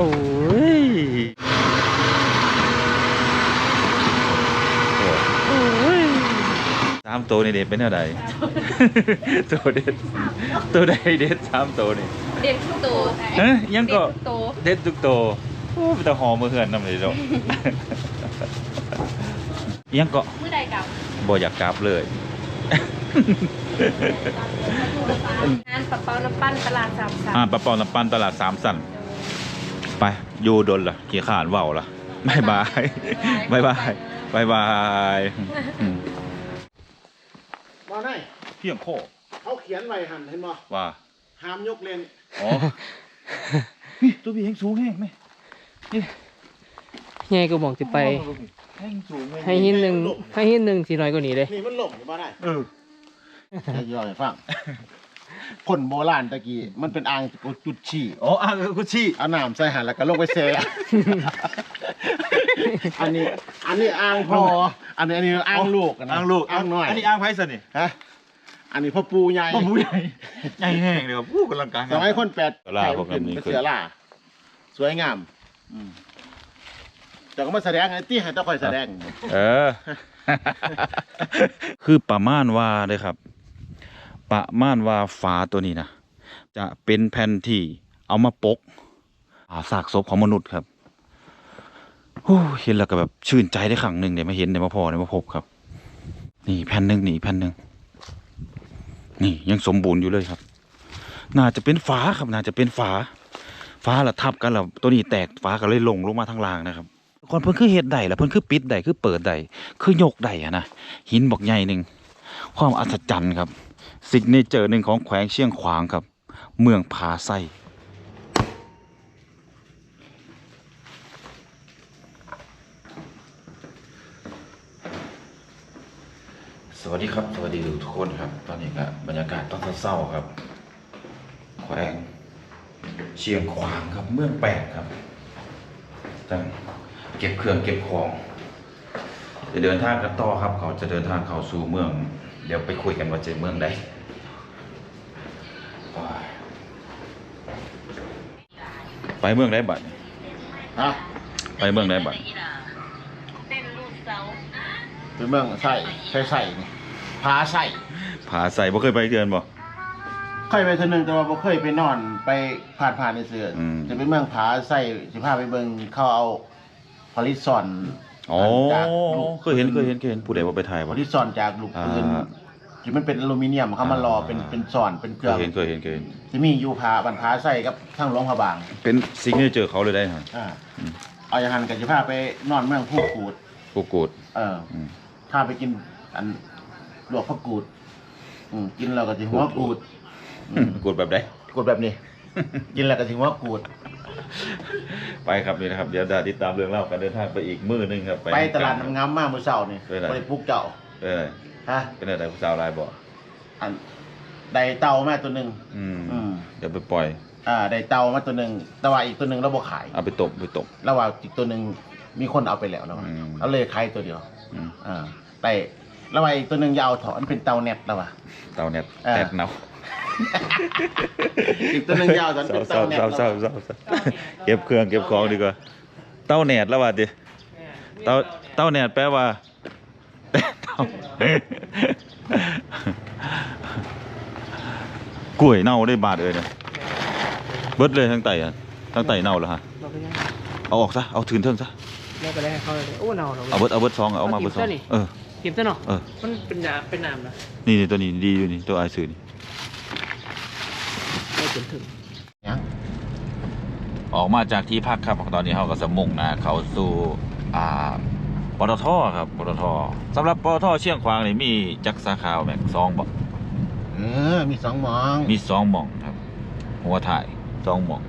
โอ้ยโอ้ยสามตัวนี่เด็ดเป็นเท่าไหร่ตัวเด็ดตัวใดเด็ดสามตัวนี่เด็กทุกตัวเฮ้ยยังก็เด็ทุตัวเด็ดทุกตัวโอ้เป็นตาหอมมือเหือนน้ำเลยเจ้ะยังก็เมื่อใดกลับบ่อยากกลับเลยงานปะเปาน้ำปั้นตลาดสามสามอ่าปลาปองน้ำปั้นตลาดสามสัน ไปอยู่ดนล่ะขี่ขานเว้าล่ะบายบายบายบายบายบายอืมมาได้เพียงโคเขาเขียนไว้หันเห็นบ่ว่าห้ามยกเลนอ๋อนี่ตัวบีแห้งสูงแห้งไหมไงก็บอกจะไป แห้งสูงแห้งให้หินหนึ่งให้หินหนึ่งสี่น้อยกว่านี้เลยนี่มันหลงอยู่บ่ได้เออจะย่อยให้ฟัง คนโบราณตะกี้มันเป็นอ่างจุดฉี่อ๋ออะกุชชี่เอาน้ำใส่หันแล้วก็ลงไปแช่อันนี้ อันนี้อ่างพออันนี้อันนี้อ่างลูกนะอ่างลูกอ่างน้อยอันนี้อ่างไผ่สนิทฮะอันนี้พ่อปูใหญ่ป้าผู้ใหญ่ใหญ่แห้งเลยครับผู้กำลังกลางสมัยคนแปดเสือล่าพวกนั้นนี่เป็นคือเสือล่าสวยงามแต่ก็มาแสดงไอ้ที่ให้ต้องคอยแสดง เออ คือประมาณว่าเลยครับ ประมาณว่าฝาตัวนี้นะจะเป็นแผ่นที่เอามาปกอาซากศพของมนุษย์ครับเห็นแล้วก็แบบชื่นใจได้ครั้งหนึ่งเนี่ยวมาเห็นเนี่ยวมาพอเนี่ยวมาพบครับ นี่แผ่นหนึ่งนี่แผ่นหนึ่งนี่ยังสมบูรณ์อยู่เลยครับ น่าจะเป็นฝาครับน่าจะเป็นฝาฝาละทับกันล้วตัวนี้แตกฝาก็เลยลงลงมาทางล่างนะครับก่อนเพิ่นคือเฮ็ดได้ล้วเพิ่นคือปิดได้คือเปิดได้คือยกได้อะนะหินบอกใหญ่หนึ่งความอัศจรรย์ครับ ซิกเนเจอร์หนึ่งของแขวงเชียงขวางครับ เมืองผาไส้สวัสดีครับ สวัสดีทุกคนครับ ตอนนี้ก็บรรยากาศต้อนเศร้าครับ แขวงเชียงขวางครับ เมืองแปดครับจังเก็บเครื่องเก็บของ จะเดินทางกันต่อครับ เขาจะเดินทางเข้าสู่เมือง ดี๋ยวไปคุยกันว่าจะเมืองใดไปเมืองใดบัดนี้ฮะไปเมืองใดบัดเป็นเมืองใส่ใส่ใส่นี่ผาใส่ผาใส่บ่เคยไปเดือนบ่เคยไปเทอนึงแต่ว่าบ่เคยไปนอนไปผ่านผ่านในเสืออมจะเป็นเมืองผาใส่สิพาไปเบิ่งเขาเอาพอลิซอนอ๋อจากลูกเคยเห็นเคยเห็นเคยเห็นผู้ใดว่าไปถ่ายพบ่อลิซอนจากลูกปืนอ่า ที่มันเป็นอลูมิเนียมเขามารอเป็นอ่าเป็นสอนเป็นเคเครื่อยงเห็นเคยเห็นเคยเห็นที่มีอยู่ผาบันผาใส่กับทั้งหลวงพระบาง เป็นซิกเนเจอร์เขาเลยได้ครับอ่าอืม เอาอย่างนั้นก็สิพาไปนอนเมืองผู้กูด กูกูดเอออืม พาไปกินอันลวกผักกูด อืมกินแล้วก็สิหัวกูดอืมกูดแบบใด กูดแบบนี้ กินแล้วก็สิหัวกูด ไปครับนี่นะครับ เดี๋ยวจะติดตามเรื่องเล่าการเดินทางไปอีกมื้อหนึงครับ ไปตลาดน้ำงามมากมื้อเช้านี่ไปไหนไปปลุกเจ้า เออ ฮะเป็นอะไรผู้สาวลายบอกอันได้เต่ามาตัวหนึ่งอืมอืมเดี๋ยวไปปล่อย อ่าได้เต่ามาตัวหนึ่งแต่ว่าอีกตัวหนึ่งเราบ่ขายเอาไปตบไปตบ แล้วว่าอีกตัวหนึ่งมีคนเอาไปแล้วแล้วว่าอืมเอาเลยขายตัวเดียวอืมอ่าแต่แล้วว่าอีกตัวหนึ่งอยาเอาถอนเป็นเต่าเน็ตแล้วว่ะเตาเน็ตเออแตดเนาอีกตัวหนึ่งอยาเอาถอนเศเป็ร้านเศร้าเต่าเน็ตเศร้าเศร้าเศร้าเก็บเครื่องเก็บของดีกว่า เต้าแหนดแล้วว่าดิเต้าเต้าแหนดแปลว่าเต้า กล้วยเน่าได้บาทเลยเนี่ยเบิดเลยทั้งไตอะทั้งไตเน่าแล้วฮะเราไปยังเอาออกซะเอาถืนเทิงซะแล้วก็ได้ให้เขาเลยโอ้เนาเราเอาเบิดเอาเบิดซองอะเอามาเอาเบิดซองกินซะนี่เออเก็บซะเนาะเออมันเป็นยาเป็นน้ำนะนี่นี่ตัวนี้ดีอยู่นี่ตัวไอซื้อนี่ไม่ถึงถึงยังออกมาจากที่พักครับตอนนี้เขาก็สมุ่งหนะเขาสู่อ่า ปตทครับปตทสำหรับปตทเชียงขวางนี่มีจักสาขาแม็กสองบ่เออ มีสองหมองมีสองหม่องครับ หัวถ่ายสองหม่อง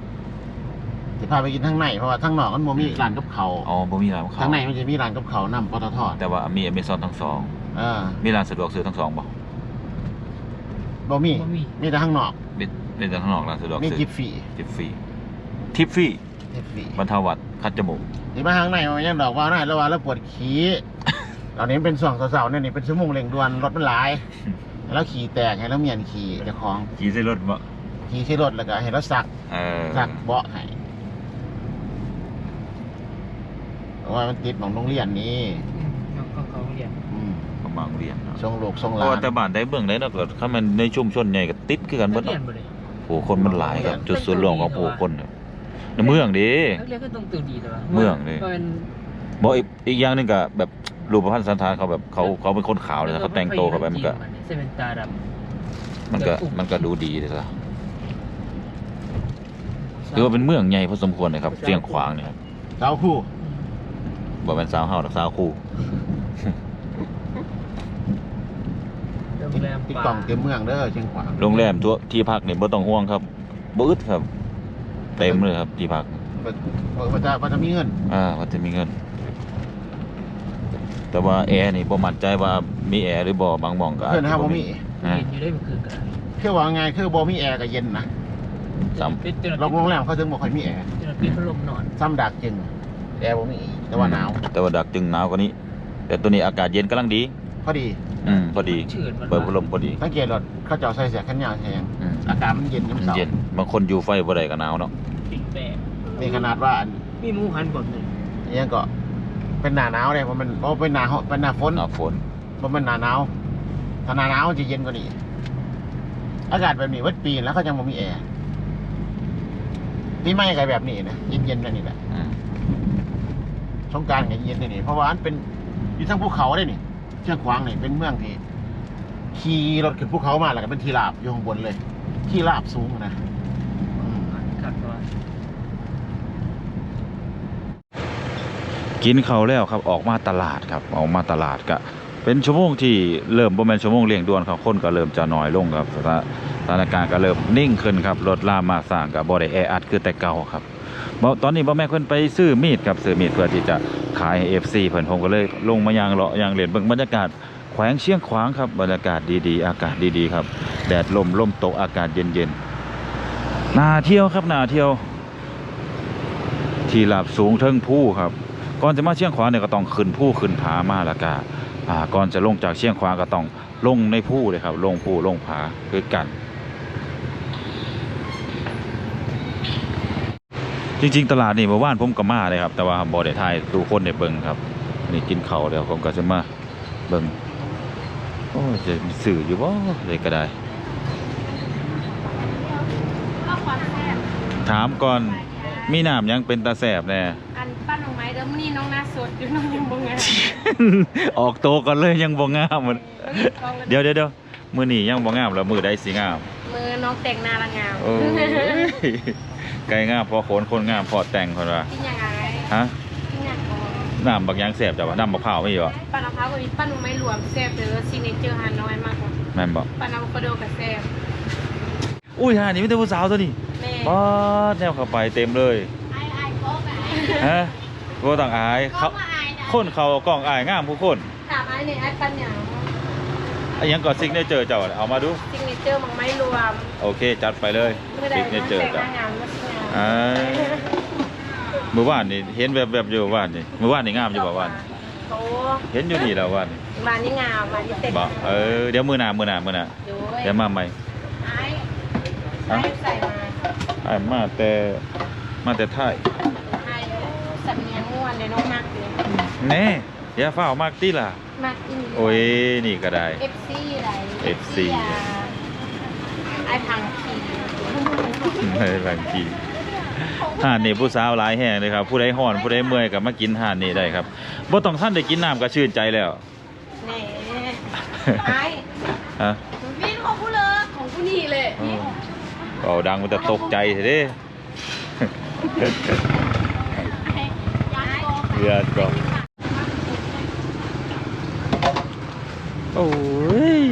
จะพาไปกินทั้งในเพราะว่าทั้งนอกมันบ่มีร้านกับเขาวอ๋อบ่มีร้านเขาทั้งในมันจะมีร้านกับเขาวนำปตทแต่ว่ามีอเมซอนทั้งสองเออมีร้านสะดวกซื้อทั้งสองบ่บ่มีบ่มี มีแต่ข้างนอกมีมีแต่ข้างนอกร้านสะดวกมีซื้อกิฟฟรีทิปฟรีทิปฟรีกิฟฟรีบรรเทาหวัด คัดจมูกที่มาข้างในมันยังดอกว่าได้แล้วว่าแล้วปวดขี้ตอนนี้เป็นส่วงเสาๆเนี่ยนี่เป็นชั่วโมงเร่งด่วนรถมันหลาย แล้วขี่แตกให้แล้วเมียนขี่เจ้าของขี่ใส่รถบ่ขี่ที่รถแล้วก็ให้แล้วสักเออสักเบาะให้ราะว่ามันติดของโรงเรียนนี้น้องเขาเขาเรียนอืมประมาณเรียนเนาะทรงลูกทรงหเพลาราะว่านแต่บ้านได้เบื้องได้เนาะก็ถ้ามันในชุมชนใหญ่ก็ติดคือกันเบิดเรียเนาะนบ่เลยผู้คนมันหลายครับ จุดส่วนรวมของผู้คนเนี่ย ในเมืองดินักเรียนก็ต้องตื่นดีแต่ว่าเมืองนี่ก็เป็นบอกอีกอีกอย่างหนึงก็แบบรูปพรรณสันฐานเขาแบบเขาเขาเป็นคนขาวเลยนะเขาแต่งโตวเข้าไปมันก็ เซเว่นตาดมันก็มันก็ดูดีเลยละำถือว่าเป็นเมืองใหญ่พอสมควรเลยครับเสียงขวางเนี่ยครับเจ้าคู่บอกเป็นสาวเฮาหรือสาวคู่ โรงแรมติ๊กต้องเต็มเมืองเด้อเชียงขวางโรงแรมทั่วที่พักเนี่ยบ่ต้องห่วงครับบ่อึดครับ เต็มเลยครับที่พักเปิดเปิดมันจะมันจะมีเงิน อ่าว่าจะมีเงิน แต่ว่าแอร์นี่บ่มั่นใจว่ามีแอร์หรือบ่บางหม่องก็อาจเพื่อนจะห้ามบ่บ่มีมีอ่าเห็นอยู่ได้เมื่อคืนกันคือว่าไงคือบ่มีแอร์กับเย็นนะจเป็นจนโรงแรมเขาถึงบ่ค่อยมีแอร์จนปิดพัดลมนอนซ้ำดักจึงแอร์บ่มีแต่ว่าหนาว แต่ว่าดักจึงหนาวกว่านี้ แต่ตัวนี้อากาศเย็นกำลังดีพอดี อืม พอดี ชื้นมันเปิดพัดลมพอดีสังเกตรถเขาเจ้าใส่เสื้อแขนยาวแทงอืมอากาศมันเย็นมันน้ำเสาเย็นบางคนอยู่ไฟบ่ได้ก็หนาวเนาะปิดแบกนี่ขนาดว่าอันมีหมูหันบ่หนึ่งนี้ยังก็เป็นหน้าหนาวเลยเพราะมันเพราะเป็นหน้าเป็นหน้าฝนหน้าฝนเพราะมันหน้าหนาวถ้าหน้าหนาวมันจะเย็นกว่านี้อากาศแบบนี้วัดปีแล้วเขาจะบ่มีแอร์ปีใหม่ก็แบบนี้นะเย็นๆแบบนี้แหละอืมสงกรารก็เย็นๆนี่เพราะว่าอันเป็นอยู่ทั้งภูเขาได้นี่ เชียงขวางนี่เป็นเมืองที่ขี่รถขึ้นภูเขามาแล้วก็เป็นที่ราบอยู่ข้างบนเลย ที่ราบสูงนะอืมขัดว่ากินเขาวแล้วครับออกมาตลาดครับออกมาตลาดก็เป็นชั่วโมงที่เริ่มบ่แม่นชั่วโมงเร่งด่วนครับคนก็เริ่มจะน้อยลงครับสถาสถานการณ์ก็เริ่มนิ่งขึ้นครับรถลามาสร้างก็บ่ได้แออัดคือแต่เก่าครับ ตอนนี้บ่แม่เพิ่นไปซื้อมีดครับซื้อมีดเพื่อที่จะขายให้ FC เพิ่นผมก็เลยลงมายางเลาะยางเล่นเบิ่งบรรยากาศแขวงเชียงขวางครับบรรยากาศดีๆ อากาศดีๆครับ แดดลมลมตกอากาศเย็นๆนาเที่ยวครับนาเที่ยว ที่หลับสูงเทิงผู้ครับก่อนจะมาเชียงขวางเนี่ยก็ต้องขึ้นผู้ขึ้นผามาล้วก็อ่าก่อนจะลงจากเชียงขวางก็ต้องลงในผู้เลยครับ ลงผู้ลงผาคือกัน จริง ๆ ตลาดนี่เมื่อวานผมก็มาเลยครับ แต่ว่าบ่ได้ถ่ายดูคนได้เบิ่งครับนี่กินข้าวแล้วผมก็จะมาเบิ่งโอ้ยจะมีสื่ออยู่บ่เลยก็ได้ก็ความแซ่บถามก่อนมีน้ำยังเป็นตาแสบแน่อันปั้นออกไม้เดิมอนี่น้องหน้าสดอยู่น้องยังบ่งามออกโตวก่อนเลยยังบ่งามมันกล้องก็เดี๋ยวเดี๋ยวเดี๋ยวมือนี่ยังบ่งามแล้วมือได้สิงามมือน้องแต่งหน้าละงามโอ้ย ไก่งามพอโขนคนงามพอแต่งคนว่ากินยังไงฮะกินยังก่อนน้ำบักยางแสบจ้ะวะน้ำบักเผาวไม่อยู่อะปั้นมะพร้าวกับปั้นออกไม้รวมแซ่บเด้อซิกเนเจอร์ฮานอยมากกว่าแม่นบอกปั้นอะโวคาโดกับแซ่บอุ้ยฮานี่ไม่ได้ผู้สาวตัวนี้แม่ป๊อดแนวเข้าไปเต็มเลยไอ้ไอ้ก็ไอ้ฮะบ่ต้องอายเขาก็มาไอ้นะคนเขากล้องอายงามผู้คนถามไอ้เนี่ยไอ้ปั้นอย่าง อันยังก่อนซิกเนเจอร์เจ้าน่ะเอามาดูซิกเนเจอร์มังไม้รวมโอเค จัดไปเลยเมื่อใดซิกเนน้องเจอแต่ร์งหจ้ะน้างามมาสิงามอ่าเมื่อวานนี่เห็นแบบแบบๆอยู่ว่านนี่เมื่อวานนี่งามอยู่บ่วานโอ้เห็นอยู่นี่แล้ววานนี่มานี่งามมานี่เต็มบอกเออเดี๋ยวมือหน้ามือหน้ามือหน้าดูเดี๋ยวมาใหม่ไอ้ไอ้ใส่มาไอ้มาแต่มาแต่ไทยให้สำเนียงม่วนเลยน้องมากเลยแน่ อย่าเฝ้าวมากติล่ะมากที่นี่โอ้ย นี่ก็ได้ FC อะไร FC อะไอ้พังคีเฮ้ยบางทีห่านนี่ผู้สาวหลายแห่งเลยครับ ผู้ใดห่อนผู้ใดเมื่อยก็มากินห่านนี่ได้ครับบ่ต้องท่านได้กินน้ำก็ชื่นใจแล้วแหน่ไอ้ฮะพี่ของกูเลยของกูนี่เลยอืมเอาดังมันจะตกใจเด้เดือดก็ โอ้ย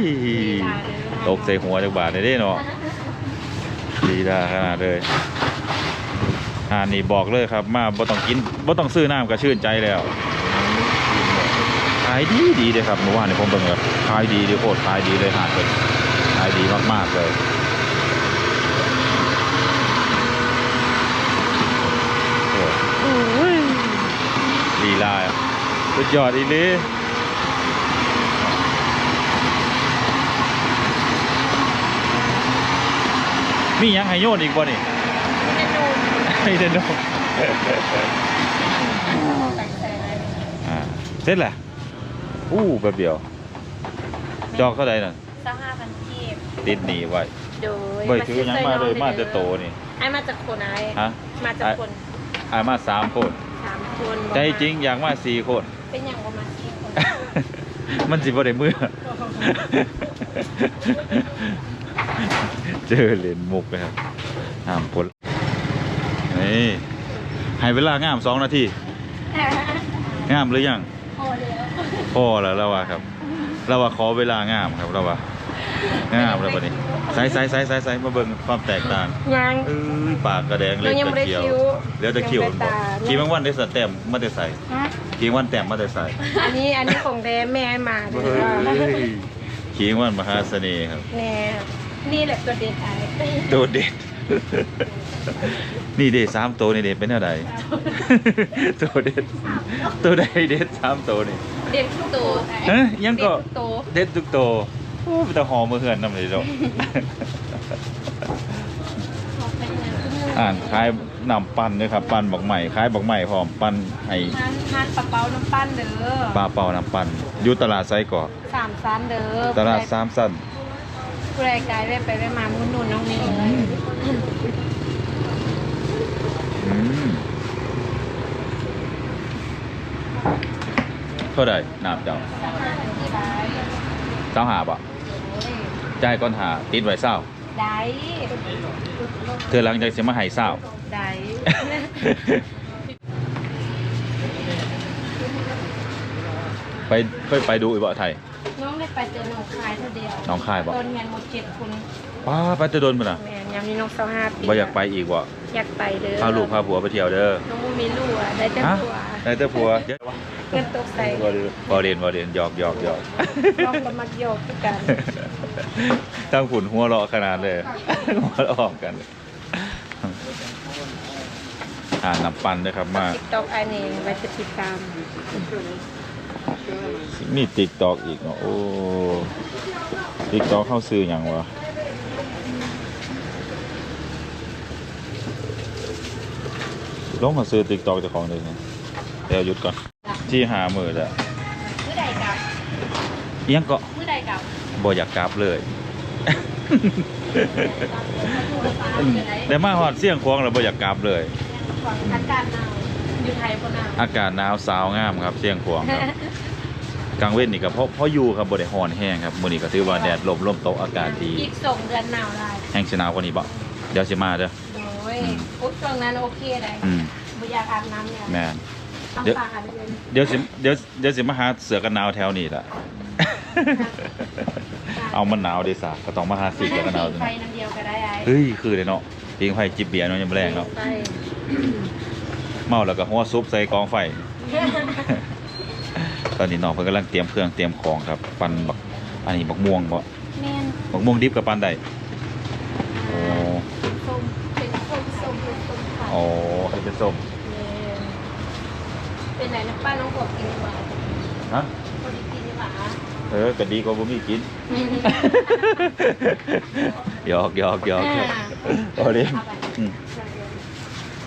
ตกใส่หัวจักบาทเลยด้เนาะดีดาขนาดเลยอ่านี่บอกเลยครับ มาบ่ต้องกินบ่ต้องซื้อน้ำก็ชื่นใจแล้วขายดีดีเลยครับเมื่อวานนี้ผมเบิ่งแบบขายดีดีโคตรขายดีเลยหาดเป็นขายดีมากๆเลยโอ้ยลีลาสุดยอดอีหลี มีหยังให้โยนอีกบ่นี่จะดูให้เดนโนแต่งแต่ร็จแหละอู้แบบเดียว จอกเท่าใดน่ะเจ้าห้าพันกีบติดหนีไว้โดยบ่ถือหยังมาเลยมาแต่โตนี่ไอ้มาจากคนไอ้ฮะมาจากคนอายมาสามคนสามคนใจจริงอยากมาสี่คน เป็นอย่างประมาณสี่คนมันสิบ่ได้มือ เจอเหรียญมุกนะครับห้ามพลนี่ให้เวลางามสองนาทีงามหรือยังพอแล้วพอแล้วเราว่าครับเราว่าขอเวลางามครับเราว่างามแล้วบัดนี้ใส่ใส่ใส่ใส่ใส่มาเบิ่งความแตกต่างยังเอ้ยปากกระแดงเลยยังไม่ตะได้เขียวคิ้วเหลือแตะคิ้วยังไม่บ่ตาขีบางวันได้สแต็มมาแต่ใส่ฮะขีบางวันแต้มมาแต่ใส่ อันนี้อันนี้ของแท้แม่มาเลเฮ้ยยขีบางวันมหาเสน่ห์ครับ แน่ นี่แหละตัวเด็ดไอ้โดดเด็ด นี่เด็ดสามตัวนี่เด็ดเป็นเท่าไหร่ตัวเด็ด ตัวใดเด็ดสามตัวนี่เด็ดทุกตัวเฮ้ยยังก็เด็ดทุกตัวเด็ดทุกตัวโอ้เป็นตาหอมมือเหือนน้ำเลยเจ้าอ่านคล้ายนำปั้นด้วยครับปั้นบักใหม่คล้ายบักใหม่พร้อมปั้นให้ทานทานปลาเปาน้ำปั้นเด้อปลาเป่าน้ำปั้นอยู่ตลาดไซก่อสามซันเด้อตลาดสามสั้น ผู้ใดกายไปไปไปมามุ่นนุ่นน้องเมย์เลยอืมเท่าไหร่น้ำเจ้าเจ้าหาบอะจ่ายก่อนหาติดไว้เศร้าได้เธอหลังจากเสียมาใหายเศร้าได้ ไปเคยไปดูอีกบ่ไทย น้องได้ไปเจอน้องคายเท่าเดียวน้องคายบ่ต้นเงินหมดเจ็ดคนป้าไปจะโดนมันอะแม่ยามนี้น้องเศร้าห้าปีบ่อยากไปอีกบ่อยากไปเด้อพาลูกพาผัวไปเที่ยวเด้อน้องมูมีลูกอะได้แต่ฮะผัวได้แต่ผัวเยอะเงินตกใส่บ่เรียนบ่เรียนบ่เรียนหยอกหยอกหยอก น้องก็มักโยกคือกันตั้งขุนหัวเราะขนาดเลย หัวเราะออกกันเลยอ่านน้ำปันด้วยครับมา ติ๊กต็อกไอ้นี่ไว้จะติดตาม มีติ๊กตอกอีกเนาะโอ้ติ๊กตอกเข้าซื้ออย่างวะลองมาซื้อติ๊กตอกเจ้าของเลยนะเดี๋ยวหยุดก่อนที่หามือแล้วมื้อใดกลับเอียงก็มื้อใดกลับบ่อยากกลับเลยแต่มาหอดเสี่ยงควงแล้วบ่อยากกลับเลยอากาศหนาวอยู่ไทยบ่หนาวอากาศหนาวสาวงามครับเสี่ยงควงครับ กลางเว้นนี่ก็เพราะเพราะอยู่ครับบ่ได้ฮ้อนแห้งครับมื้อนี้ก็ถือว่าแดดลมลมตกอากาศดีอีกส่งเดือนหนาวได้แห้งสิหนาวกว่านี้บ่เดี๋ยวสิมาเด้อโอ้ยอืมอุ๊ยช่วงนั้นโอเคได้อืมบ่อยากอาบน้ำเนี่ยแม่นต้องเดี๋ยวปาดเลยเดี๋ยวสิเดี๋ยวเดี๋ยวสิมาหาเสือกันหนาวแถวนี้ล่ะเอามันหนาวดิซะก็ต้องมาหาเสือกันหนาวไฟตัวนี้น้ำเดียวก็ได้ไอ้เฮ้ยคือเลยเนาะปิงไฟจิบเบียร์เนาะยังบ่แรงเนาะไฟเมาแล้วก็หัวซุปใส่กองไฟ ตอนนี้น้องเพิ่นกำลังเตรียมเครื่องเตรียมของครับปั่นบักอันนี้บักม่วงบ่แม่นบักม่วงดิบกับปั่นได้โอ้ส้มเป็นส้มส้มเป็นส้มขาวโอ้ให้เป็นส้มแม่นเป็นไหนนะป้าน้องกบกินดีกว่าฮะพอดีกินดีกว่าเออก็ดีกว่าบ่มีกินหยอกหยอกหยอกหยอกโอ้เล่นเอาไปอืม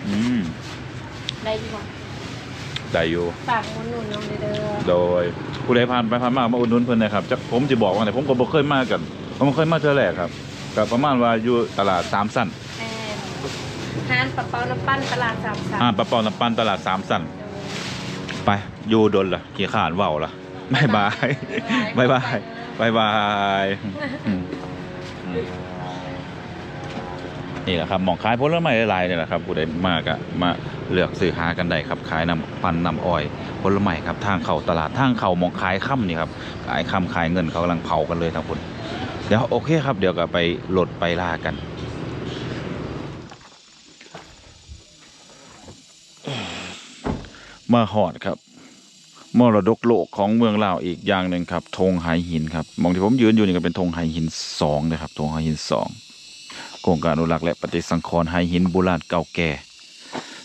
อืมได้ดีกว่า ได้อยู่ฝากคนหนุนน้องเด้อโดยผู้ใดผ่านไปผ่านมามาอุดหนุนเพิ่นนะครับจักผมจะบอกว่าแต่ผมก็บ่เคยมากันผมบ่เคยมาเทื่อแรกครับก็ประมาณว่าอยู่ตลาดสามสั้นแม่นร้านปลาเปาน้ำปั้นตลาดสามสามอ่านปลาเปาน้ำปั้นตลาดสามสั้นไปอยู่ดนล่ะขี้ขานเว้าล่ะบ๊ายบายบ๊ายบายบ๊ายบายอืมอืม นี่แหละครับหมองขายผลไม้หลายๆเนี่ยแหละครับผู้ใดมากอะมาเลือกซื้อหากันได้ครับขายน้ำปันน้ำอ้อยผลไม้ครับทางเข้าตลาดทางเข้ามองขายค่ำนี่ครับขายค่ำขายเงินเขากำลังเผากันเลยทั้งคนเดี๋ยวโอเคครับเดี๋ยวก็ไปโหลดไปล่ากันมาหอดครับมรดกโลกของเมืองลาวอีกอย่างหนึ่งครับธงไหหินครับมองที่ผมยืนอยู่นี่ก็เป็นธงไหหินสองนะครับธงไหหินสอง โครงการอนุรักษ์และปฏิสังขรณ์ไหหินโบราณเก่าแก่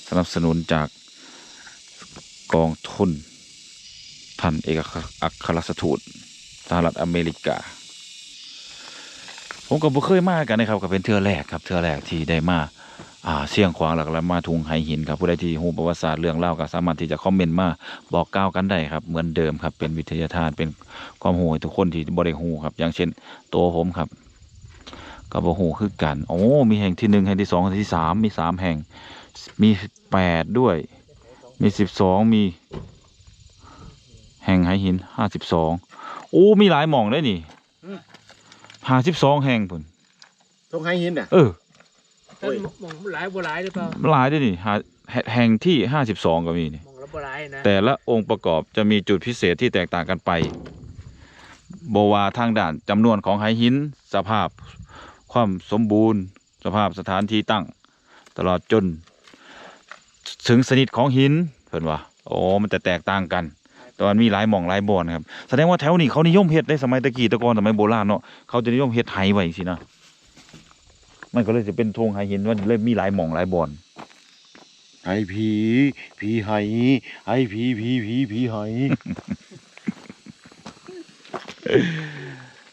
สนับสนุนจากกองทุนท่านเอกอัครราชทูตสหรัฐอเมริกา ผมก็บ่เคยมากันนะครับก็เป็นเทือแรกครับเทือแรกที่ได้มาอ่าเสี่ยงขวางหลักแล้วมาทุงไหหินครับผู้ใดที่ฮู้ประวัติศาสตร์เรื่องเล่าก็สามารถที่จะคอมเมนต์มาบอกกล่าวกันได้ครับ เหมือนเดิมครับเป็นวิทยาทานเป็นความรู้ให้ทุกคนที่บ่ได้ฮู้ครับ อย่างเช่นตัวผมครับ ก็บ่ฮู้คือกัน โอ้ มีแห่งที่หนึ่งแห่งที่สองแห่งที่สามมีสามแห่ง มีแปดด้วย มีสิบสองมี แห่งไหหินห้าสิบสองโอ้มีหลายหม่องได้นี่ห้าสิบสองแห่งพุ่นทงไฮหินน่ะ เออโอ้ยมองหลายบ่หลายหรือเปล่าหลายด้วยนี่หาแห่แห่งที่ห้าสิบสองก็มีนี่มองแล้วบ่หลายนะแต่ละองค์ประกอบจะมีจุดพิเศษที่แตกต่างกันไปบวาทางด่านจำนวนของไหหินสภาพ ความสมบูรณ์ สภาพสถานที่ตั้ง ตลอดจน ถึงสนิทของหินเพิ่นว่าโอ้มันจะแตกต่างกันแต่มันมีหลายหม่องหลายบ่อนครับแสดงว่าแถวนี้เขานิยมเฮ็ดได้สมัยตะกี้ตะกอนสมัยโบราณเนาะเขาจะนิยมเฮ็ดไหไว้สินะมันก็เลยจะเป็นธงไหหินว่าเลยมีหลายหม่องหลายบ่อนไอผีผีไฮไอผีผีผีผีไฮ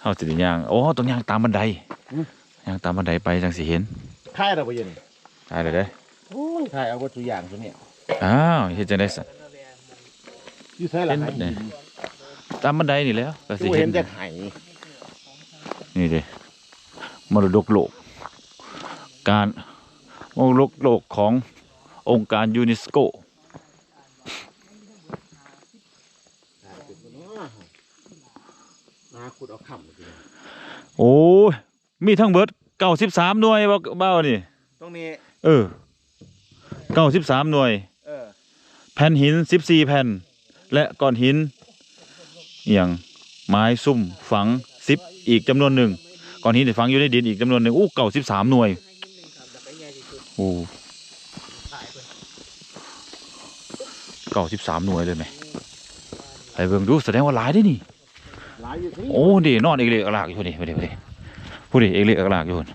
เฮาสิได้ย่างโอ้ต้องย่างตามบันได ย่างตามบันไดไปจังสิเห็นค่ายเราไปยังได้เลยเด้อโอ้ยค่ายเอาวัตถุอย่างตัวเนี้ยอ้าวเฮ็ดจังได๋ซะอยู่ใช่หรอเห็นไฮหมดเนี่หิยนตามบันไดนี่แหล้วก็สิกูเห็เห็นนแต่ไห่นี่เด้มรดกโลก การมรดกโลกขององค์การยูเนสโก นาขุดเอาขำเลยโอ้ย มีทั้งเบิด93หน่วยบ่เบ้านี่ ตรงนี้ เออ93หน่วย เออ แผ่นหิน14แผ่น และก้อนหินอหย่างไม้ซุ่มฝัง10อีกจำนวนหนึ่งก้อนหินที่ฝังอยู่ในดินอีกจำนวนหนึ่งอู้เก่า13หน่วยโอ้เก่า13หน่วยเลยไหมไปเบิ่งดูแสดงว่าหลายได้นี่ หลายอยู่ที่ โอ้ดีนอนเอกเล็กอลากอยู่พอดีพอดีพอดี พูดดิเอกเล็กอลากอยู่พุ่น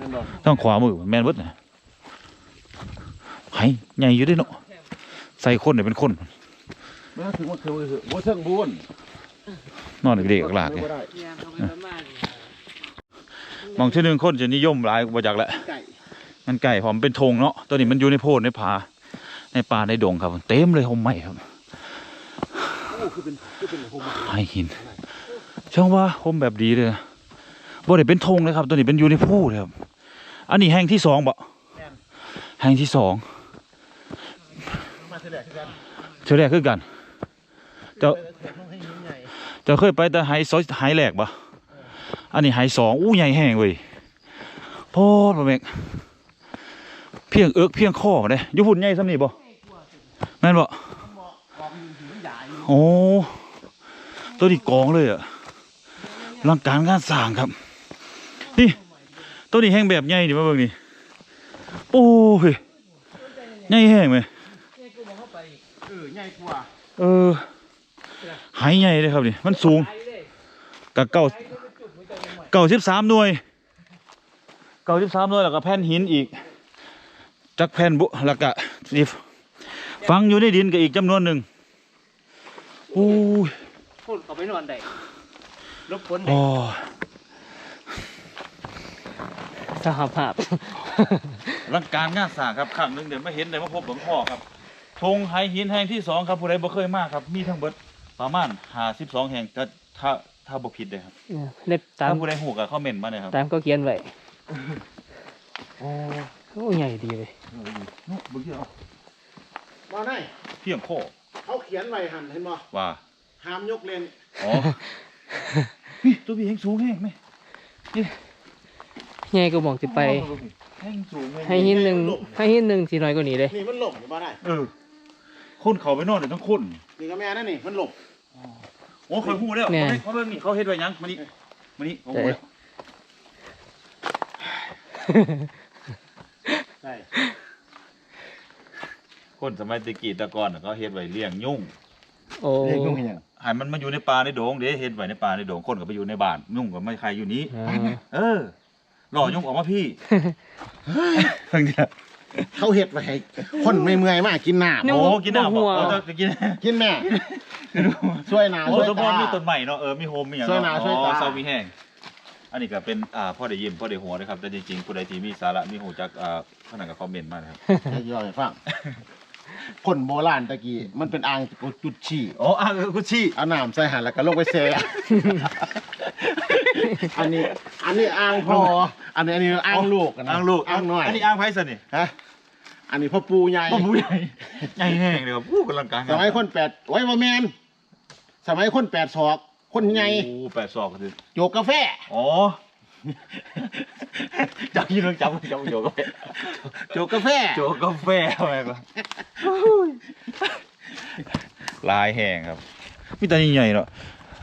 นั่นบ่ต้องขวามือแมนเบิดนะไห้ใหญ่อยู่เด้เนาะใส่คนเนี่ยเป็นคนเมื่อถึงว่าคือว่าคือว่าเชิงบุญนอนเอกเล็กอลากเนี่ยไม่ได้ยามเข้าไปประมาณมองที่หนึ่งคนจะนิยมหลายกว่าจากแหละไก่มันไก่ผมนเป็นธงเนาะตัวนี้มันอยู่ในโพดในผาในป่าในดงครับ เต็มเลยหมใหม่ครับโอ้คือเป็นคือเป็นโฮมไห้หินช่างว่าหมแบบดีเลยนะ บ่ได้เป็นธงเลยครับ ตัวนี้เป็นอยู่ในโพดเลยครับ อันนี้แห่งที่สองบ่แห่งที่สองมาเฉลี่ยคือกันเชื่อแรกคือกัน เจ้าเห็นห้องให้ยิ่งใหญ่เจะเคยไปแต่ไฮซอยไฮแรกบ่อันนี้ไฮสองอู้ใหญ่แห้งเว้ยโพดบ่แม่งเพียงเอิกเพียงข้อเด้อยู่พุ่นใหญ่ซำนี้บ่แม่นบ่กองยิงถึงใหญ่โอ้ตัวนี้กองเลยอะอลังการงานสร้างครับ นี่ตัวนี้แห้งแบบใหญ่ดิมาเบิ่งนี่โอ้ยใหญ่แห้งไหมเออใหญ่กว่าเออหายใหญ่เลยครับนี่มันสูงกับเก้าเก้าสิบสามหน่วย เก้าสิบสามหน่วยแล้วก็แผ่นหินอีกจักแผ่นบุแล้วก็นี่ฝังอยู่ในดินก็อีกจำนวนหนึ่งโอ้ยพูดเขาไปนอนได้ลบพ้นได้ โอ้ สหภาพ รังการงานสร้างครับครั้งหนึ่งเดี๋ยวมาเห็นเดี๋ยวมาพบหลวงพ่อครับธงไหหินแห่งที่สองครับผู้ใดบ่เคยมาครับ มีทั้งเบิดประมาณห้าสิบสองแห่งถ้าถ้าถ้าบ่ผิดเลยครับเล็บตาถ้ามผู้ใดหูกับคอมเมนต์มาเลยครับตามก็เขียนไว้โอ้โอ้ใหญ่ดีเลยนู่นเบิ่งที่เอามาไหนเพียงข้อเขาเขียนไว้หันเห็นบ่ว่าห้ามยกเลนอ๋อนี่ตัวบีแห้งสูงแห้งไหม ใหญ่ก็มองสิไปแห้งสูงแห้งให้หินหนึ่งให้หินหนึ่งสีน้อยกว่านี้เลยนี่มันหลบอยู่บ่ได้เออคนเขาไปนอนเดี๋ยวต้องคนนี่ก็แม่นั่นนี่มันหลบโอ้เคยหูแล้วเขาให้เขาเบิ่งนี่เขาเฮ็ดไว้หยังมานี่มานี่เขาหูแล้วใช่คนสมัยตะกี้แตะกอนน่ะเขาเฮ็ดไว้เลี้ยงยุ่งโอ้เรียกยุ่งยังให้มันมาอยู่ในป่าในโดงเด้เฮ็ดไว้ในป่าในโดงคนก็ไปอยู่ในบ้าน ยุ่งก็ไม่ใครอยู่นี้อ่าเออ หล่อยุ่งออกมาพี่เพิ่งจะเขาเห็ดไว้ให้คนไม่เมื่อยมากกินหน้าโอ้กินน้ำบอกเอาจะกินกินแม่ช่วยหนาโอ้ช่วยสมพตารมีต้นใหม่เนาะเออมีโฮมมีอย่างช่วยหนาช่วยตาอ๋อเซามีแห้งอัอันนี้ก็เป็นอ่าพ่อได้ยิ้มพ่อได้หัวนะครับแต่จริงๆผู้ใดที่มีสาระมีหูจักอ่าผนังกับคอมเมนต์มานะครับจะย่อยให้ฟัง คนโบราณตะกี้มันเป็นอ่างจุดฉี่โอ้อ่ากุชชี่เอาน้ำใส่หันแล้วก็ลงไปแช่อันนี้ อันนี้อ่างพออันนี้อันนี้อ่างลูกนะอ่างลูกอ่างน้อยอันนี้อ่างไผ่สนี่ฮะอันนี้พ่อปูใหญ่บ่ผู้ใหญ่ใหญ่แห้งเลยครับผู้กำลังการสมัยคนแปดไว้มาแมนสมัยคนแปดศอกคนใหญ่โอ้แปดศอกคือโยกกาแฟ อ๋อจับยี่น้องจับจับโยกกาแฟโยกกาแฟโยกกาแฟอะไรก็ ลายแห้งครับมีแต่ใหญ่ๆเนาะ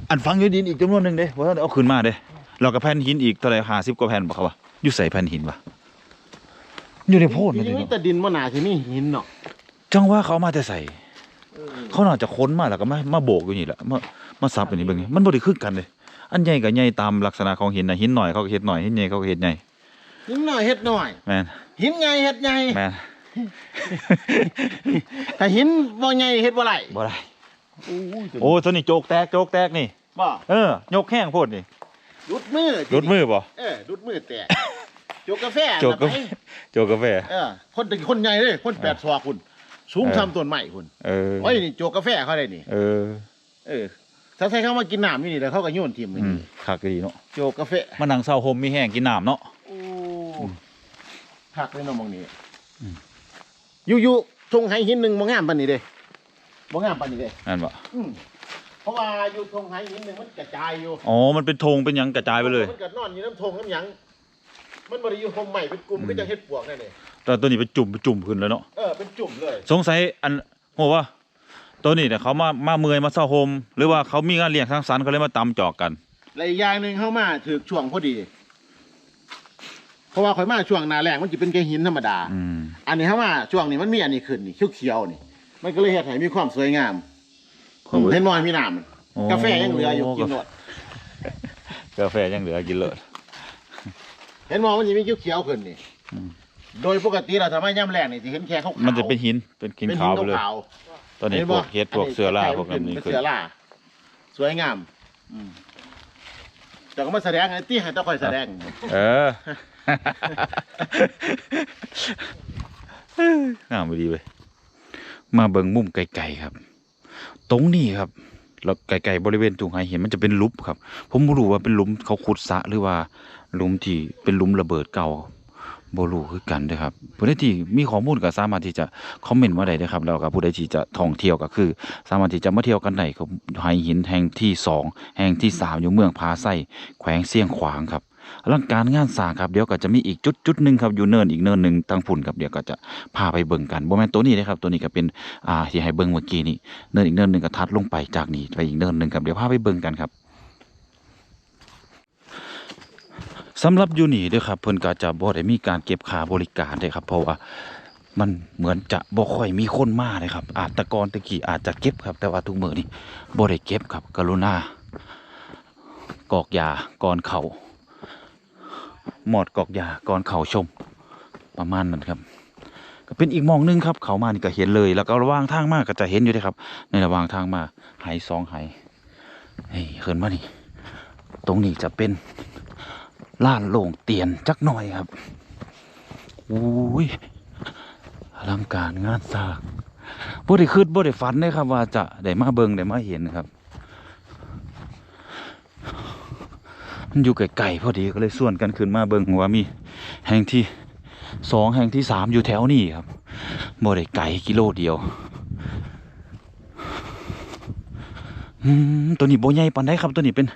อันฟังอยู่ดินอีกจำนวนหนึ่งเด้ว่าเอาขึ้นมาเด้เราก็แผ่นหินอีกเท่าไหร่ห้าสิบกว่าแผ่นบอกเขาว่าอยู่ใส่แผ่นหินวะอยู่ในโพดนี่นั่นเองมีแต่ดินมะนาวที่นี่หินเนาะจังว่าเขาเอามาแต่ใส่เขาน่าจะค้นมาแล้วก็มามาโบกอยู่นี่แหละมามาซับอย่างนี้เบิ่งนี่มันบ่ได้คือกันเลยอันใหญ่กับใหญ่ตามลักษณะของหินนะหินหน่อยเขาก็เฮ็ดหน่อยหินใหญ่เขาก็เฮ็ดใหญ่หินหน่อยเฮ็ดหน่อยแม่นหินใหญ่เฮ็ดใหญ่แม่น ถ้าหินบ่ใหญ่เฮ็ดบ่ไรบ่ได้โอ้ตัวนี้โจกแตกโจกแตกนี่บ่เออยกแข้งโพดนี่รุดมือรุดมือบ่เออรุดมือแตกโจกกาแฟโจกกาแฟน่ะไปโจกกาแฟเออคนตะกี้คนใหญ่เลยคนแปดศอกคุณสูงเออทำต้นไม้คุณเออโอ้ยนี่โจกกาแฟเขาได้นี่ เออ เออถ้าใส่เข้ามากินน้ำนี่นี่แล้วเขาก็โยนทิ่มนี่อืมคักดีเนาะโจกกาแฟมานั่งเศร้าห่มมีแห้งกินน้ำเนาะโอ้คักเลยเนาะหมองนี้ อืมอยู่อยู่ทงไห้หินหนึ่งบ่งามปานนี้เด้บ่งามปานนี้เด้นั่นบ่อืมเพราะว่าอยู่ทงไห้หินหนึ่งมันกระจายอยู่อ๋อ มันเป็นธงเป็นหยังกระจายไปเลย มันก็นอนอยู่น้ำทงน้ำหยังมันบ่ได้อยู่โฮมใหม่เป็นกลุ่มก็จะเฮ็ดปวกนั่นเองแต่ตัวนี้เป็นจุ่มเป็นจุ่มขึ้นแล้วเนาะ เออเป็นจุ่มเลยสงสัยอันโหว่า ตัวนี้เนี่ยเขามามาเมื่อยมาเศร้าโฮมหรือว่าเขามีงานเลี้ยงสร้างสรรค์เขาเลยมาตำจอกกัน และอีกอย่างหนึ่งเข้ามาถือช่วงพอดี เพราะว่าข่อยมาช่วงหนาแรงมันจะเป็นแค่หินธรรมดา อืม อันนี้เข้ามาช่วงนี้มันมีอันนี้ขึ้นนี่เขียวๆนี่ มันก็เลยเฮ็ดให้มีความสวยงามขอบคุณเห็นบ่อยมีน้ำมันโอ้กาแฟยังเหลืออยู่กินหมดกาแฟยังเหลือกินเลย เห็นบ่มันจะมีเขียวๆขึ้นนี่อืม โดยปกติเราทำให้ย่ำแรงนี่จะเห็นแค่ขาวๆมันจะเป็นหินเป็นหินเป็นขาวไปเลยขาวตอนนี้ห็พบ่วกเฮ็ดพวกเสือล่าพวกนั้นนี่เป็นคือเสือล่าสวยงามอืมแต่ก็มาแสดงไอ้ที่ให้เจ้าคอยแสดง เออ งามไปดีเว้ยมาเบิงมุมไกลๆครับ ตรงนี้ครับแล้วไกลๆบริเวณตุงไฮเห็นมันจะเป็นลุมครับ ผมบ่รู้ว่าเป็นหลุมเขาขุดสะหรือว่าหลุมที่เป็นหลุมระเบิดเก่าบรูคือกันเด้อครับผู้ใดที่มีข้อมูลก็สามารถที่จะคอมเมนต์มาได้เด้อครับแล้วก็ผู้ใดที่จะท่องเที่ยวก็คือ สามารถที่จะมาเที่ยวกันได้ครับไฮหินแห่งที่สองแห่งที่สามอยู่เมืองพาไส้แขวงเสียงขวางครับ อลังการงานสร้างครับเดี๋ยวก็จะมีอีกจุดจุดหนึ่งครับอยู่เนินอีกเนินหนึ่งทางฝุ่นครับเดี๋ยวก็จะพาไปเบิ่งกันบ่แมนตัวนี้นะครับตัวนี้ก็เป็นอ่าที่ให้เบิ่งเมื่อกี้นี่เนินอีกเนินหนึ่งก็ทัดลงไปจากนี้ไปอีกเนินหนึ่งครับเดี๋ยวพาไปเบิ่งกันครับสำหรับยูนี่ด้อครับเพิ่นก็จะบ่ได้มีการเก็บค่าบริการเด้ครับเพราะว่ามันเหมือนจะบ่ค่อยมีคนมาเลยครับ อาจตะกอนตะกี้อาจจะเก็บครับ แต่ว่าทุกมื้อนี้บ่ได้เก็บครับกรุณากอกยาก่อนเขา หมอดกอกยาก่อนเขาชม ประมาณนั้นครับ ก็เป็นอีกมองหนึงครับ เขามานี่ก็เห็นเลย แล้วก็ระว่างทางมากก็จะเห็นอยู่ด้ครับ ในระหว่างทางมาไหสองไหเฮ้ยเขินมานี่ตรงนี้จะเป็นล้านโล่งเตียนจักหน่อยครับอุ้ยอลังการงานสร้างบ่ได้คืดบ่ได้ฝันเลยครับ ว่าจะได้มาเบิงได้มาเห็นครับ มัน อยู่ไกลๆพอดีก็เลยส่วนกันขึ้นมาเบิ่งว่ามีแห่งที่สองแห่งที่สามอยู่แถวนี้ครับบ่ได้ไกลกิโลเดียวอืมตัวนี้โบใหญ่ปานใดครับตัวนี้เป็น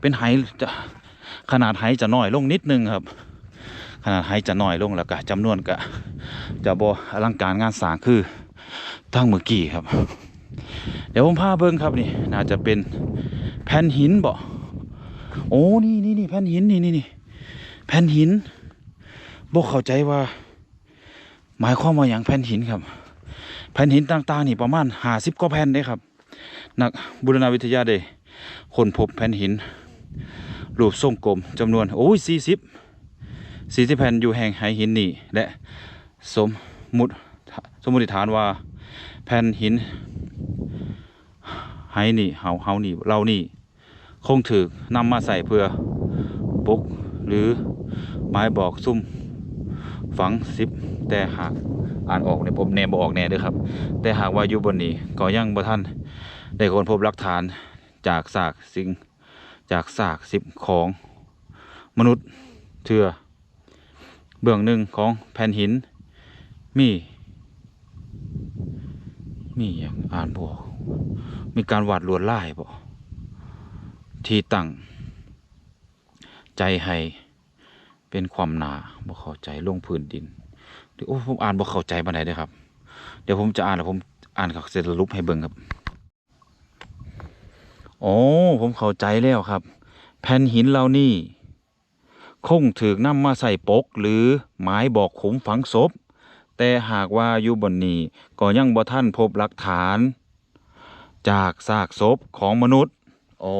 เป็นไหจะขนาดไหจะน้อยลงนิดนึงครับ ขนาดไหจะน้อยลงแล้วก็จำนวนก็จะบอลังการงานสางคือทั้งเมื่อกี้ครับ เดี๋ยวผมพาเบิ้งครับนี่ น่าจะเป็นแผ่นหินบ่ โอ้นี่นี่นี่แผ่นหินนี่นี่นี่แผ่นหินบอกเข้าใจว่า หมายความว่าอย่างแผ่นหินครับ แผ่นหินต่างๆ นี่ประมาณหาสิบกว่าแผ่นได้ครับ นักบุรณวิทยาได้คนพบแผ่นหินรูปทรงกลมจำนวนโอ้ยสี่สิบสี่สิบแผ่นอยู่แห่งไหหินนี่และสมมุติสมมติฐานว่าแผ่นหินไห้นี่เฮาเฮานี่เรานี่ คงถือนำมาใส่เพื่อปกหรือไม้บอกซุ่มฝังสิบแต่หากอ่านออกเนี่ยผมแนบออกแน่ด้วยครับ แต่หากว่าอยู่บนนี้ก็ยังบ่ท่านได้ค้นพบหลักฐานจากซากสิ่งจากซากสิบของมนุษย์เถื่อเบื้องหนึ่งของแผ่นหิน มีมีอย่างอ่านบอกมีการวาดลวดลายบ่ ที่ตั้ง ใจให้เป็นความหนาบ่เข้าใจลงพื้นดินดโอ้ผมอ่านบ่เข้าใจปานใดเด้อครับ เดี๋ยวผมจะอ่านแล้วผมอ่านกับเสร็จแล้วรูปให้เบิ่งครับโอ้ผมเข้าใจแล้วครับ แผ่นหินเหล่านี้คงถูกนำมาใส่ปกหรือหมายบอกขุมฝังศพ แต่หากว่าอยู่บนนี้ก็ยังบ่ท่านพบหลักฐาน จากซากศพของมนุษย์ โอ้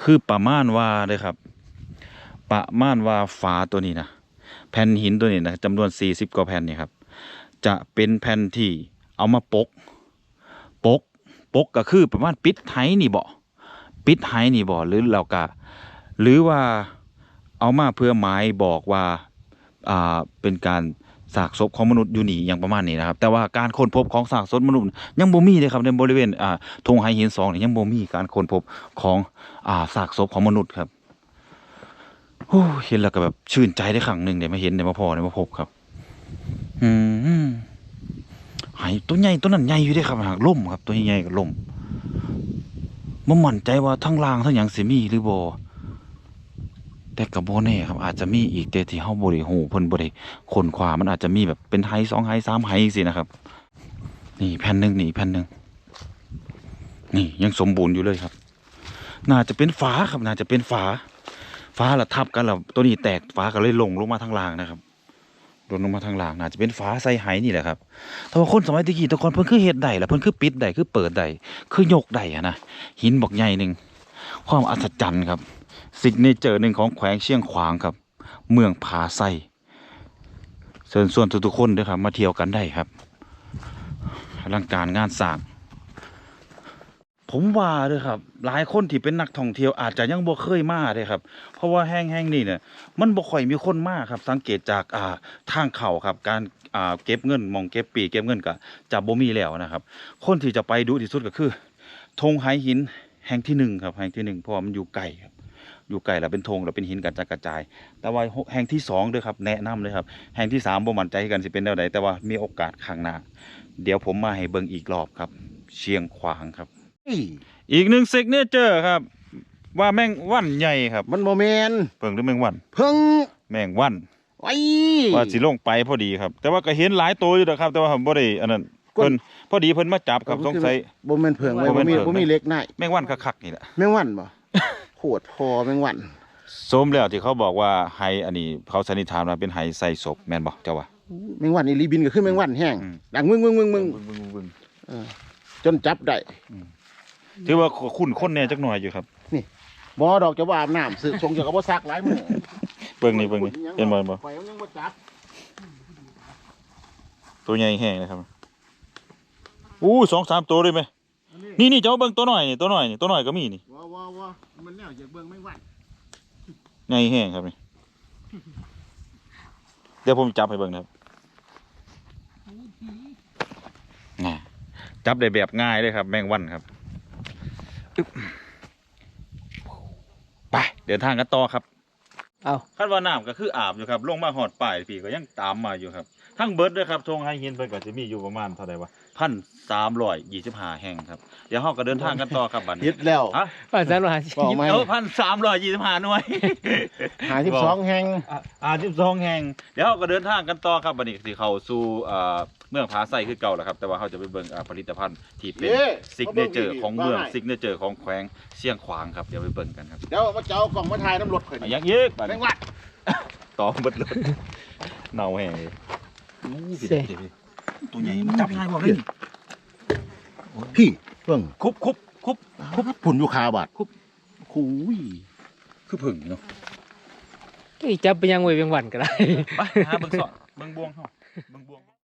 คือประมาณว่าเลยครับ ประมาณว่าฝาตัวนี้นะแผ่นหินตัวนี้นะจำนวน 40 กว่าแผ่นนี่ครับ จะเป็นแผ่นที่เอามาปก ปก ปกก็คือประมาณปิดไหนี่บ่ปิดไหนี่บ่หรือเราก็หรือว่าเอามาเพื่อหมายบอกว่าอ่าเป็นการ สากศพของมนุษย์อยู่นี่อย่างประมาณนี้นะครับ แต่ว่าการค้นพบของสากศพมนุษย์ ยังบ่มีเลยครับในบริเวณอ่าธงไหหินสองนี่ยังบ่มีการค้นพบของอ่าสากศพของมนุษย์ครับโอ้เห็นแล้วก็แบบชื่นใจได้ครั้งหนึ่งได้มาเห็นได้มาพอได้มาพบครับ อืมไหตัวใหญ่ตัวนั้นใหญ่อยู่เด้ครับหากล่มครับ ตัวใหญ่ก็ล่มบ่มั่นใจว่าทั้งล่างทั้งหยังสิมีหรือบ่ แต่ก็บ่แน่ครับอาจจะมีอีกแต่ที่เฮาบ่ได้ฮู้เพิ่นบ่ได้ค้นคว้ามันอาจจะมีแบบเป็นไฮสองไฮสามไฮสินะครับ นี่แผ่นหนึงนี่แผ่นหนึงนี่ยังสมบูรณ์อยู่เลยครับ น่าจะเป็นฝาครับน่าจะเป็นฝาฝาละทับกันแล้วตัวนี้แตกฝาก็เลยลงลงมาทางล่างนะครับหล่นลงมาทางล่างน่าจะเป็นฟ้าใส่ไหนี่แหละครับแต่ว่าคนสมัยตะกี้แตะกอนเพิ่นคือเฮ็ดได้ล่ะเพิ่นคือปิดได้คือเปิดได้คือยกได้อะนะหินบอกใหญ่หนึ่งความอัศจรรย์ครับ สิกเนเจอร์หนึ่งของแขวงเชียงขวางครับ เมืองผาไส้เชิญส่วนทุกๆคนด้วยครับ มาเที่ยวกันได้ครับอลังการงานสร้างผมว่าเด้อครับ หลายคนที่เป็นนักท่องเที่ยวอาจจะยังบ่เคยมาเด้ครับ เพราะว่าแห้งแห้งนี่เนี่ยมันบ่ค่อยมีคนมาครับ สังเกตจากอ่าทางเข้าครับ การอ่าเก็บเงินมองเก็บปีเก็บเงินก็จะบ่มีแล้วนะครับ คนที่จะไปดูที่สุดก็คือธงไหหินแห่งที่หนึ่งครับ แห่งที่หนึ่งเพราะว่ามันอยู่ไกลครับ อยู่ไกลแล้วเป็นธงแล้วเป็นหินกระจายกระจาย แต่ว่าแห่งที่สองเด้อครับแนะนำเลยครับ แห่งที่สามบ่มั่นใจกันสิเป็นแนวใดแต่ว่ามีโอกาสข้างหน้าเดี๋ยวผมมาให้เบิ่งอีกรอบครับ เชียงขวางครับอี้อีกหนึ่งเซกเนเจอร์ครับ ว่าแมงวันใหญ่ครับ มันโมเมนเพิ่งหรือแมงวัน เพิ่งแมงวันไว้ว่าสิลงไปพอดีครับ แต่ว่าก็เห็นหลายตัวอยู่นะครับ แต่ว่าผมบ่ได้อันนั้นเพิ่นพอดีเพิ่นมาจับครับสงสัยโมเมนเพิ่งไว้บ่บ่แม่นมีเพิ่งบ่มีเล็กหน่ายแมงวันคักๆนี่แหละแมงวันบ่ โหดพอแมงวันสมแล้วที่เขาบอกว่าไฮอันนี้เขาสันนิษฐานว่าเป็นไฮใส่ศพแม่นบ่เจ้าว่าแมงวันนี่รีบินก็คือแมงวันแห้งอืม ดังมึงมึงมึงมึงบึ้งเออจนจับได้ๆถือว่าคุ้นคนแน่จักหน่อยอยู่ครับ บ่ดอกจะว่าอาบน้ำสึกทรงจะก็บ่ซักหลายมื้อเบิ่งนี่เบิ่งนี่เห็นบ่บ่ข่อยมันยังบ่จับตัวใหญ่แห้งเลยครับอู้สองสามตัวเลยไหม นี่นี่เจ้าเบิ่งตัวหน่อยนี่ตัวหน่อยนี่ตัวหน่อยก็มีนี่ว้าว้าว้ามันแนวอยากเบิ่งแมงวันใหญ่แห้งครับนี่เดี๋ยวผมจับให้เบิ่งนะครับน่ะจับได้แบบง่ายเลยครับ แมงวันครับอึ๊บไปเดินทางกันต่อครับเอาคาดว่าน้ำก็คืออาบอยู่ครับ ลงมาหอดป่ายพี่ก็ยังตามมาอยู่ครับ ทั้งเบิร์ดด้วยครับทงไฮหินเพิ่นก็จะมีอยู่ประมาณเท่าไหร่วะ พันสามร้อยยี่สิบห้าแห่งครับ เดี๋ยวเฮาก็เดินทางกันต่อครับบัดนี้ยึดแล้ว ฮะป้าสารมาหาชีบอกพไหมเออพันสามร้อยยี่สิบห้าหน่วย หา12แห่ง อ่าอ่าสิบสองแห่งเดี๋ยวเราก็เดินทางกันต่อครับบัดนี้สิเข้าสู่อ่าเมืองผาไซคือเก่าแล้วครับ แต่ว่าเขาจะไปเบิ่งอ่าผลิตภัณฑ์ที่เป็นเย้ซิกเนเจอร์ของเมืองว่าไง ซิกเนเจอร์ของแขวงเชียงขวางครับเดี๋ยวไปเบิ่งกันครับเดี๋ยวมาเจ้ากล่องมาถ่ายน้ำรถข่อยอะนี่ยังยีกบัดแมนี้งวันต่อเบิดเลยเน่าแห้งเลย ตัวใหญ่มันจับง่ายบอกเลยพี่เพิ่งคุบคุบคุบคุบผุนอยู่คาบาดคุบคุยคือผึ่งเนาะจับไปยังไว้เวียงหวันก็ได้ไปหาเบิ่งสอนเบิ่งบวงเฮาเบิ่งบวง